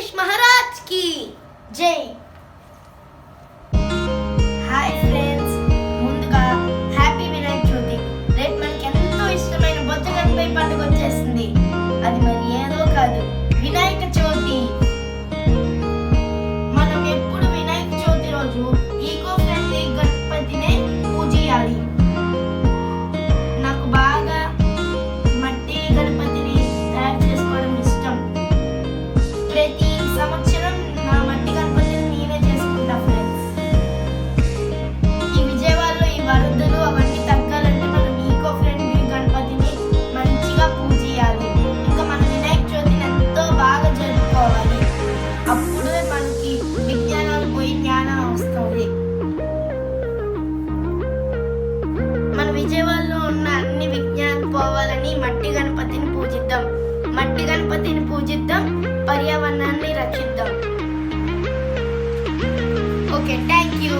गणेश महाराज की जय విజయవాడలో ఉన్న అన్ని విజ్ఞానం పోవాలని మట్టి గణపతిని పూజిద్దాం. మట్టి గణపతిని పూజిద్దాం పర్యావరణాన్ని రక్షిద్దాం. Okay thank you